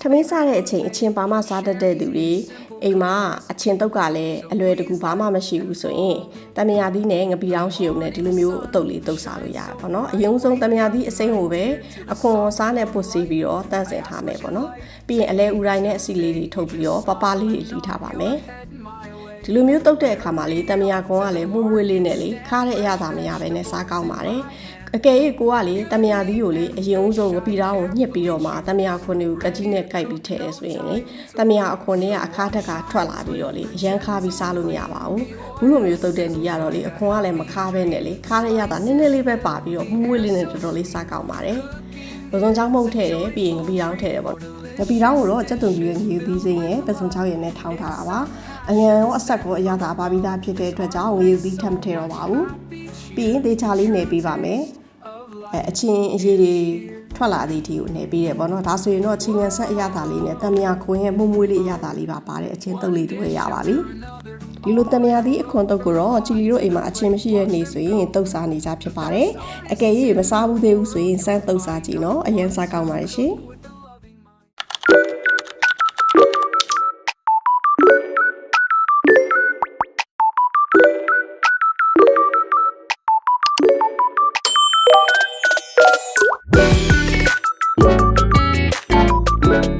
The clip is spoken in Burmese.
ထမင်းစားတဲ့အချိန်အချင်းဘာမှစားတတ်တဲ့သူတွေအိမ်မှာအချင်းတုတ်ကလည်းအလွယ်တကူဘာမှမရှိဘူးဆိုရင်တမယာသီးနဲ့ငပီတောင်းရှိုံနဲ့ဒီလိုမျိုးအတုပ်လေးတုပ်စားလို့ရတယ်ပေါ့နော်အရင်ဆုံးတမယာသီးအစိမ်းကိုပဲအခွန်စားနဲ့ပုတ်စီပြီးတော့တန့်စင်ထားမယ်ပေါ့နော်ပြီးရင်အလဲဥတိုင်းနဲ့အစီလေးတွေထုတ်ပြီးတော့ပပလေးတွေလှီထားပါမယ်ဒီလိုမျိုးတုတ်တဲ့အခါမှာလေတမယာကွန်ကလည်းမှုမွေးလေးနဲ့လေခါတဲ့အရသာမရပဲနဲ့စားကောင်းပါတယ် အကယ်၍ကိုကလေတမယာသီးကိုလေအရင်ဦးဆုံးငပီတောင်းကိုညှစ်ပြီးတော့မှတမယာခွန်တွေကိုကကြီးနဲ့ကိုက်ပြီးထည့်ရဆိုရင်လေတမယာအခွန်တွေကအခါတက်ကထွက်လာပြီးတော့လေအရန်ခါပြီးစားလို့မရပါဘူးဘူးလိုမျိုးတုတ်တဲ့နေရတော့လေအခွန်ကလည်းမခါပဲနဲ့လေခါရရတာနည်းနည်းလေးပဲပါပြီးတော့မှုမွေးလေးနဲ့တော်တော်လေးစားကောင်းပါတယ်ပစုံချောင်းမုတ်ထည့်တယ်ပြီးရင်ငပီတောင်းထည့်တယ်ပေါ့ငပီတောင်းကိုတော့စက်သွန်ကြီးရဲ့ငေသီးစိမ်းရဲ့ပစုံချောင်းရဲ့နဲ့ထောင်းထားတာပါအငန်ရောအဆက်ကိုအရသာပါပြီးသားဖြစ်တဲ့အတွက်ကြောင့်ငေသီးထပ်မထည့်တော့ပါဘူးပြီးရင်ဒေချာလေးနေပေးပါမယ် အဲအချင်းအရေးတွေထွက်လာသည့်အထိကိုနေပေးတယ်ပေါ့နော်ဒါဆိုရင်တော့ချင်းငန်ဆက်အရသာလေးနဲ့တမယာခွင်းရဲ့မှုမွေးလေးအရသာလေးပါပါတယ်အချင်းတုပ်လေးတွေရပါပြီဒီလိုတမယာသီးအခွန်တုပ်ကိုတော့ချီလီတို့အိမ်မှာအချင်းမရှိတဲ့နေဆိုရင်တုပ်စားနေကြဖြစ်ပါတယ်အကယ်၍မစားဘူးသေးဘူးဆိုရင်စမ်းတုပ်စားကြည့်နော်အရင်စားကောင်းပါရဲ့ရှင် Bye.